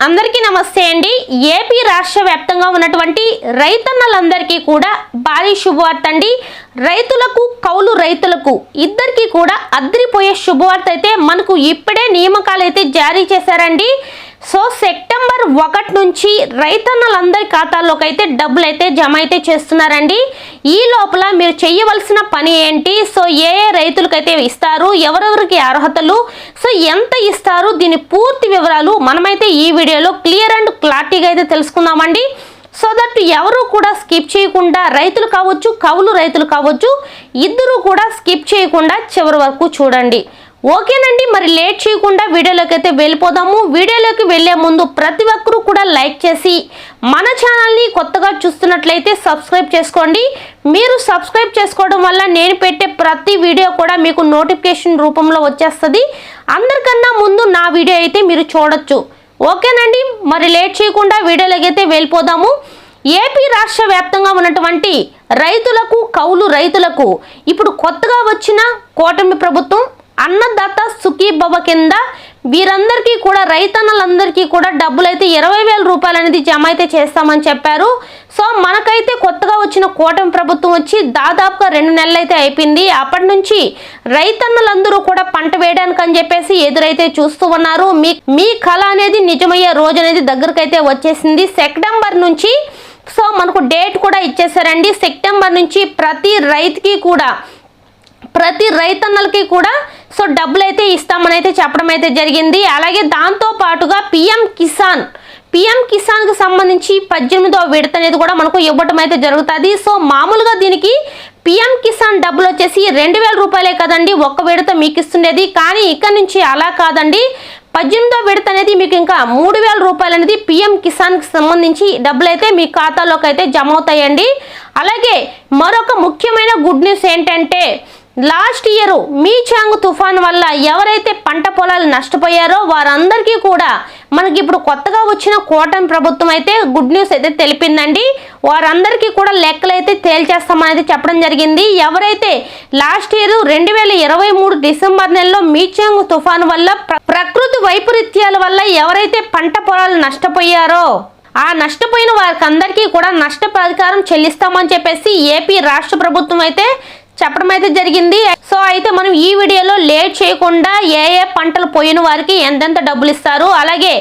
అందరికీ నమస్తే అండి. ఏపీ రాష్ట్ర వ్యాప్తంగా ఉన్నటువంటి రైతన్నలందరికీ కూడా భారీ శుభవార్త అండి. రైతులకు కౌలు రైతులకు ఇద్దరికీ కూడా అద్దరిపోయే శుభవార్త అయితే మనకు ఇప్పుడే నియామకాలు అయితే జారీ చేశారండి. సో సెప్టెంబర్ ఒకటి నుంచి రైతన్నలందరి ఖాతాల్లోకి అయితే డబ్బులు అయితే జమ అయితే చేస్తున్నారండి. ఈ లోపల మీరు చేయవలసిన పని ఏంటి? సో ఏ ఏ రైతులకైతే ఇస్తారు? ఎవరెవరికి అర్హతలు? సో ఎంత ఇస్తారు? దీని పూర్తి వివరాలు మనమైతే ఈ వీడియోలో క్లియర్ అండ్ క్లారిటీగా అయితే తెలుసుకుందామండి. సో దట్ ఎవరు కూడా స్కిప్ చేయకుండా రైతులు కావచ్చు కవులు రైతులు కావచ్చు ఇద్దరు కూడా స్కిప్ చేయకుండా చివరి వరకు చూడండి. ఓకేనండి మరి లేట్ చేయకుండా వీడియోలోకి అయితే వెళ్ళిపోదాము. వీడియోలోకి వెళ్ళే ముందు ప్రతి ఒక్కరూ కూడా లైక్ చేసి మన ఛానల్ని కొత్తగా చూస్తున్నట్లయితే సబ్స్క్రైబ్ చేసుకోండి. మీరు సబ్స్క్రైబ్ చేసుకోవడం వల్ల నేను పెట్టే ప్రతి వీడియో కూడా మీకు నోటిఫికేషన్ రూపంలో వచ్చేస్తుంది. అందరికన్నా ముందు నా వీడియో అయితే మీరు చూడొచ్చు. ఓకేనండి మరి లేట్ చేయకుండా వీడియోలోకి అయితే వెళ్ళిపోదాము. ఏపీ రాష్ట్ర వ్యాప్తంగా ఉన్నటువంటి రైతులకు కౌలు రైతులకు ఇప్పుడు కొత్తగా వచ్చిన కూటమి ప్రభుత్వం అన్నదాత సుఖీభవ కింద వీరందరికీ కూడా రైతన్నలందరికీ కూడా డబ్బులు అయితే ఇరవై వేల రూపాయలు అనేది జమ అయితే చేస్తామని చెప్పారు. సో మనకైతే కొత్తగా వచ్చిన కూటమి ప్రభుత్వం వచ్చి దాదాపుగా రెండు నెలలు అయితే అయిపోయింది. అప్పటి నుంచి రైతన్నలందరూ కూడా పంట వేయడానికి అని చెప్పేసి ఎదురైతే చూస్తూ ఉన్నారు. మీ మీ కళ అనేది నిజమయ్యే రోజు అనేది దగ్గరకైతే వచ్చేసింది. సెప్టెంబర్ నుంచి సో మనకు డేట్ కూడా ఇచ్చేసారండి. సెప్టెంబర్ నుంచి ప్రతి రైతుకి కూడా ప్రతి రైతన్నలకి కూడా సో డబ్బులు అయితే ఇస్తామని అయితే చెప్పడం అయితే జరిగింది. అలాగే దాంతో పాటుగా పిఎం కిసాన్ పిఎం కిసాన్కి సంబంధించి పద్దెనిమిదో విడత అనేది కూడా మనకు ఇవ్వటం అయితే జరుగుతుంది. సో మామూలుగా దీనికి పిఎం కిసాన్ డబ్బులు వచ్చేసి రెండు వేల రూపాయలే కదండి ఒక్క విడత మీకు ఇస్తుండేది కానీ ఇక్కడ నుంచి అలా కాదండి. పద్దెనిమిదో విడత అనేది మీకు ఇంకా మూడు వేల రూపాయలు అనేది పిఎం కిసాన్కి సంబంధించి డబ్బులు అయితే మీ ఖాతాలోకి అయితే జమ అవుతాయండి. అలాగే మరొక ముఖ్యమైన గుడ్ న్యూస్ ఏంటంటే లాస్ట్ ఇయర్ మీ చాంగ్ తుఫాన్ వల్ల ఎవరైతే పంట పొలాలు నష్టపోయారో వారందరికీ కూడా మనకి ఇప్పుడు కొత్తగా వచ్చిన కోటన్ ప్రభుత్వం అయితే గుడ్ న్యూస్ అయితే తెలిపిందండి. వారందరికీ కూడా లెక్కలు అయితే తేల్చేస్తామనేది చెప్పడం జరిగింది. ఎవరైతే లాస్ట్ ఇయర్ రెండు వేల ఇరవై మూడు డిసెంబర్ నెలలో మీచాంగ్ తుఫాన్ వల్ల ప్ర- ప్రకృతి వైపరీత్యాల వల్ల ఎవరైతే పంట పొలాలు నష్టపోయారో ఆ నష్టపోయిన వారికి అందరికీ కూడా నష్టపరిహారం చెల్లిస్తామని చెప్పేసి ఏపీ రాష్ట్ర ప్రభుత్వం అయితే చెప్పడం అయితే జరిగింది. సో అయితే మనం ఈ వీడియోలో లేట్ చేయకుండా ఏ ఏ పంటలు పోయిన వారికి ఎంతెంత డబ్బులు ఇస్తారు? అలాగే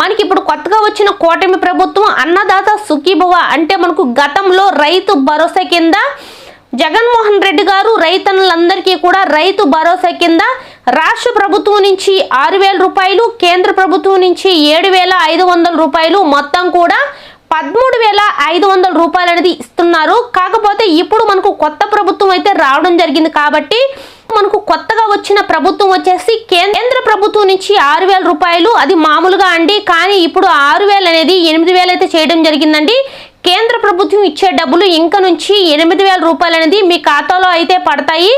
మనకి ఇప్పుడు కొత్తగా వచ్చిన కూటమి ప్రభుత్వం అన్నదాత సుఖీభవ అంటే మనకు గతంలో రైతు భరోసా కింద జగన్మోహన్ రెడ్డి గారు రైతన్నులందరికీ కూడా రైతు భరోసా కింద రాష్ట్ర ప్రభుత్వం నుంచి ఆరు వేల రూపాయలు కేంద్ర ప్రభుత్వం నుంచి ఏడు వేల ఐదు వందల రూపాయలు మొత్తం కూడా పదమూడు వేల ఐదు వందల రూపాయలు అనేది ఇస్తున్నారు. కాకపోతే ఇప్పుడు మనకు కొత్త ప్రభుత్వం అయితే రావడం జరిగింది కాబట్టి మనకు కొత్తగా వచ్చిన ప్రభుత్వం వచ్చేసి కేంద్ర ప్రభుత్వం నుంచి ఆరు వేల రూపాయలు. అది మామూలుగా అండి కానీ ఇప్పుడు ఆరు వేలు అనేది ఎనిమిది వేలు అయితే చేయడం జరిగిందండి. కేంద్ర ప్రభుత్వం ఇచ్చే డబ్బులు ఇంకా నుంచి ఎనిమిది వేల రూపాయలు అనేది మీ ఖాతాలో అయితే పడతాయి.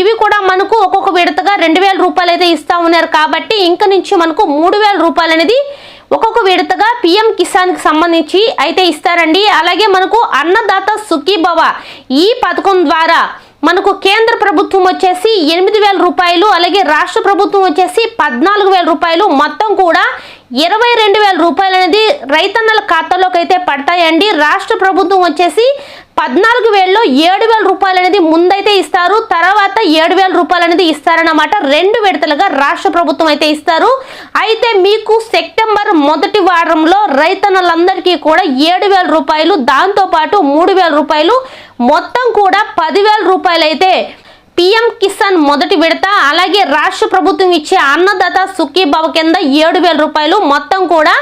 ఇవి కూడా మనకు ఒక్కొక్క విడతగా రెండు వేల రూపాయలు అయితే ఇస్తా ఉన్నారు కాబట్టి ఇంకా నుంచి మనకు మూడు వేల రూపాయలు అనేది ఒక్కొక్క విడతగా పిఎం కిసాన్కి సంబంధించి అయితే ఇస్తారండి. అలాగే మనకు అన్నదాత సుఖీభవ ఈ పథకం ద్వారా మనకు కేంద్ర ప్రభుత్వం వచ్చేసి ఎనిమిది వేల రూపాయలు అలాగే రాష్ట్ర ప్రభుత్వం వచ్చేసి పద్నాలుగు వేల రూపాయలు. మొత్తం కూడా ఇరవై రెండు వేల రూపాయలు అనేది రైతన్నల ఖాతాలోకి అయితే పడతాయండి. రాష్ట్ర ప్రభుత్వం వచ్చేసి పద్నాలుగు వేలలో ఏడు వేల రూపాయలు అనేది ముందైతే ఇస్తారు తర్వాత ఏడు వేల రూపాయలు అనేది ఇస్తారన్నమాట. రెండు విడతలుగా రాష్ట్ర ప్రభుత్వం అయితే ఇస్తారు. అయితే మీకు సెప్టెంబర్ మొదటి వారంలో రైతన్నలందరికీ కూడా ఏడు వేల రూపాయలు దాంతోపాటు మూడు వేల రూపాయలు మొత్తం కూడా పదివేల రూపాయలు అయితే పిఎం కిసాన్ మొదటి విడత అలాగే రాష్ట్ర ప్రభుత్వం ఇచ్చే అన్నదాత సుఖీభావ కింద ఏడు వేల రూపాయలు మొత్తం కూడా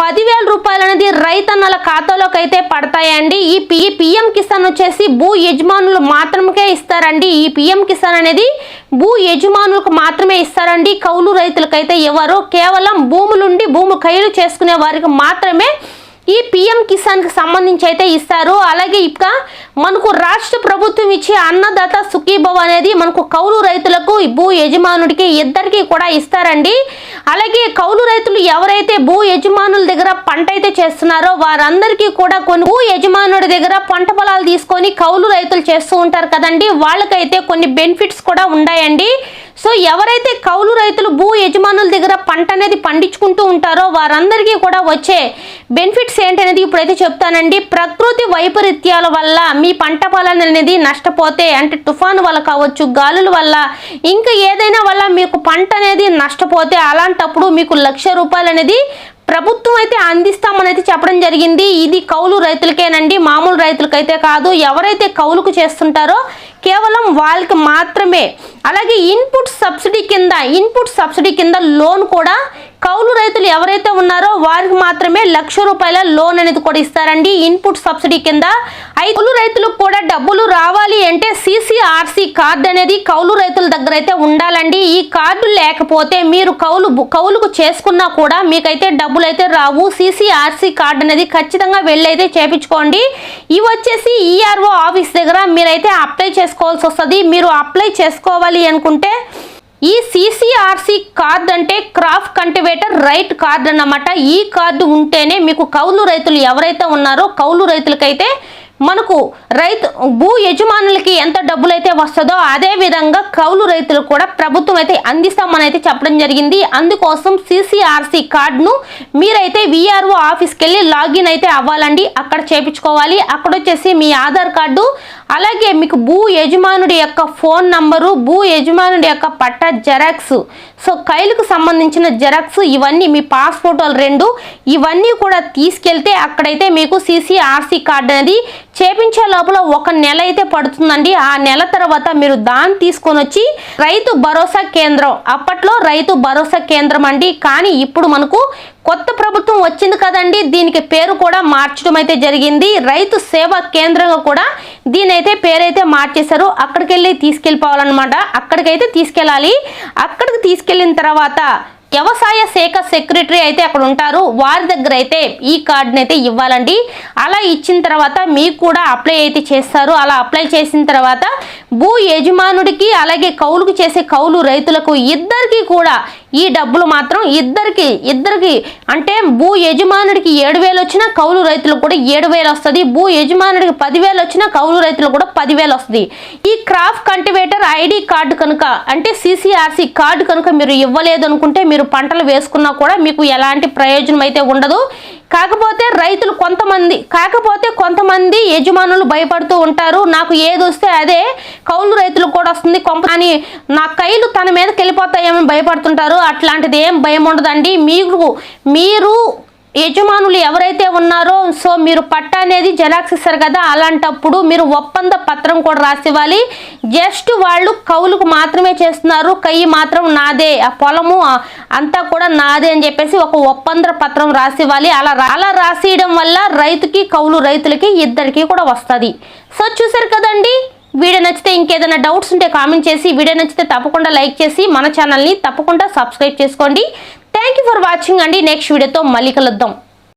పదివేల రూపాయలు అనేది రైతన్నల ఖాతాలోకి అయితే పడతాయండి. ఈ పి ఈ పిఎం కిసాన్ వచ్చేసి భూ యజమానులు మాత్రమే ఇస్తారండి. ఈ పిఎం కిసాన్ అనేది భూ యజమానులకు మాత్రమే ఇస్తారండి. కౌలు రైతులకైతే ఇవ్వరు కేవలం భూములుండి భూములు ఖైలు చేసుకునే వారికి మాత్రమే ఈ పిఎం కిసాన్కి సంబంధించి అయితే ఇస్తారు. అలాగే ఇక మనకు రాష్ట్ర ప్రభుత్వం ఇచ్చే అన్నదాత సుఖీభవ అనేది మనకు కౌలు రైతులకు భూ యజమానుడికి ఇద్దరికి కూడా ఇస్తారండి. అలాగే కౌలు రైతులు ఎవరైతే భూ యజమానుల దగ్గర పంట అయితే చేస్తున్నారో వారందరికీ కూడా కొన్ని భూ యజమానుడి దగ్గర పంట పొలాలు తీసుకొని కౌలు రైతులు చేస్తూ ఉంటారు కదండి. వాళ్ళకైతే కొన్ని బెనిఫిట్స్ కూడా ఉన్నాయండి సో ఎవరైతే కౌలు రైతులు భూ యజమానుల దగ్గర పంట అనేది పండించుకుంటూ ఉంటారో వారందరికీ కూడా వచ్చే బెనిఫిట్స్ ఏంటనేది ఇప్పుడైతే చెప్తానండి. ప్రకృతి వైపరీత్యాల వల్ల మీ పంట పొలాలు అనేది నష్టపోతే అంటే తుఫాను వల్ల కావచ్చు గాలుల వల్ల ఇంకా ఏదైనా వల్ల మీకు పంట అనేది నష్టపోతే అలాంటప్పుడు మీకు లక్ష రూపాయలు అనేది ప్రభుత్వం అయితే అందిస్తామని అయితే చెప్పడం జరిగింది. ఇది కౌలు రైతులకేనండి మామూలు రైతులకైతే కాదు. ఎవరైతే కౌలుకు చేస్తుంటారో కేవలం వాళ్ళకి మాత్రమే. అలాగే ఇన్పుట్ సబ్సిడీ కింద ఇన్పుట్ సబ్సిడీ కింద లోన్ కూడా కౌలు రైతులు ఎవరైతే ఉన్నారో వారికి మాత్రమే లక్ష రూపాయల లోన్ అనేది కూడా ఇస్తారండి. ఇన్పుట్ సబ్సిడీ కింద కౌలు రైతులకు కూడా డబ్బులు రావాలి అంటే సిసిఆర్సి కార్డు అనేది కౌలు రైతుల దగ్గర అయితే ఉండాలండి. ఈ కార్డు లేకపోతే మీరు కౌలు కౌలుకు చేసుకున్నా కూడా మీకైతే డబ్బులు అయితే రావు. సిసిఆర్సి కార్డు అనేది ఖచ్చితంగా వెళ్ళి అయితే చేపించుకోండి. ఇవి వచ్చేసి ఈఆర్ఓ ఆఫీస్ దగ్గర మీరైతే అప్లై చేసుకోవాల్సి వస్తుంది. మీరు అప్లై చేసుకోవాలి అనుకుంటే ఈ సిసిఆర్సి కార్డు అంటే క్రాప్ కంటివేటర్ రైట్ కార్డు అన్నమాట ఈ కార్డు ఉంటేనే మీకు కౌలు రైతులు ఎవరైతే ఉన్నారో కౌలు రైతులకైతే మనకు రైతు భూ యజమానులకి ఎంత డబ్బులు అయితే వస్తుందో అదే విధంగా కౌలు రైతులు కూడా ప్రభుత్వం అయితే అందిస్తామని అయితే చెప్పడం జరిగింది. అందుకోసం సిసిఆర్సి కార్డును మీరైతే విఆర్ఓ ఆఫీస్కి వెళ్ళి లాగిన్ అయితే అవ్వాలండి. అక్కడ చేపించుకోవాలి. అక్కడ వచ్చేసి మీ ఆధార్ కార్డు అలాగే మీకు భూ యజమానుడి యొక్క ఫోన్ నంబరు భూ యజమానుడి యొక్క పట్ట జెరాక్స్. సో కైలుకు సంబంధించిన జెరాక్స్ ఇవన్నీ మీ పాస్ ఫోటోలు రెండు. ఇవన్నీ కూడా తీసుకెళ్తే అక్కడైతే మీకు సిసిఆర్సి కార్డు అనేది చేపించే లోపల ఒక నెల అయితే పడుతుందండి. ఆ నెల తర్వాత మీరు దాన్ని తీసుకొని వచ్చి రైతు భరోసా కేంద్రం అప్పట్లో రైతు భరోసా కేంద్రం అండి. కానీ ఇప్పుడు మనకు కొత్త ప్రభుత్వం వచ్చింది కదండి. దీనికి పేరు కూడా మార్చడం అయితే జరిగింది. రైతు సేవా కేంద్రంగా కూడా దీని అయితే పేరైతే మార్చేశారు. అక్కడికి వెళ్ళి తీసుకెళ్ళిపోవాలన్నమాట. అక్కడికైతే తీసుకెళ్ళాలి. అక్కడికి తీసుకెళ్ళిన తర్వాత వ్యవసాయ శాఖ సెక్రటరీ అయితే అక్కడ ఉంటారు. వారి దగ్గర అయితే ఈ కార్డుని అయితే ఇవ్వాలండి. అలా ఇచ్చిన తర్వాత మీకు కూడా అప్లై అయితే చేస్తారు. అలా అప్లై చేసిన తర్వాత భూ యజమానుడికి అలాగే కౌలుకు చేసే కౌలు రైతులకు ఇద్దరికి కూడా ఈ డబ్బులు మాత్రం ఇద్దరికి ఇద్దరికి అంటే భూ యజమానుడికి ఏడు వేలు వచ్చినా కౌలు రైతులకు కూడా ఏడు వేలు వస్తుంది. భూ యజమానుడికి పదివేలు వచ్చినా కౌలు రైతులకు కూడా పదివేలు వస్తుంది. ఈ క్రాప్ కల్టివేటర్ ఐడి కార్డు కనుక అంటే సిసిఆర్సి కార్డు కనుక మీరు ఇవ్వలేదు అనుకుంటే మీరు పంటలు వేసుకున్నా కూడా మీకు ఎలాంటి ప్రయోజనం అయితే ఉండదు. కాకపోతే రైతులు కొంతమంది కాకపోతే కొంతమంది యజమానులు భయపడుతూ ఉంటారు. నాకు ఏది వస్తే అదే కౌలు రైతులకు కూడా వస్తుంది కొంప అని నా కైలు తన మీదకి వెళ్ళిపోతాయేమని భయపడుతుంటారు. అట్లాంటిది ఏం భయం ఉండదండి. మీకు మీరు యజమానులు ఎవరైతే ఉన్నారో సో మీరు పట్ట అనేది జెరాక్స్ ఇస్తారు కదా అలాంటప్పుడు మీరు ఒప్పంద పత్రం కూడా రాసివ్వాలి. జస్ట్ వాళ్ళు కౌలుకు మాత్రమే చేస్తున్నారు కయ్యి మాత్రం నాదే ఆ పొలము అంతా కూడా నాదే అని చెప్పేసి ఒక ఒప్పంద పత్రం రాసివ్వాలి. అలా అలా రాసియడం వల్ల రైతుకి కౌలు రైతులకి ఇద్దరికి కూడా వస్తుంది. సో చూసారు కదండి వీడియో నచ్చితే ఇంకేదైనా డౌట్స్ ఉంటే కామెంట్ చేసి వీడియో నచ్చితే తప్పకుండా లైక్ చేసి మన ఛానల్ని తప్పకుండా సబ్స్క్రైబ్ చేసుకోండి. థ్యాంక్ యూ ఫర్ వాచింగ్ అండి నెక్స్ట్ వీడియోతో మళ్ళీ కలుద్దాం.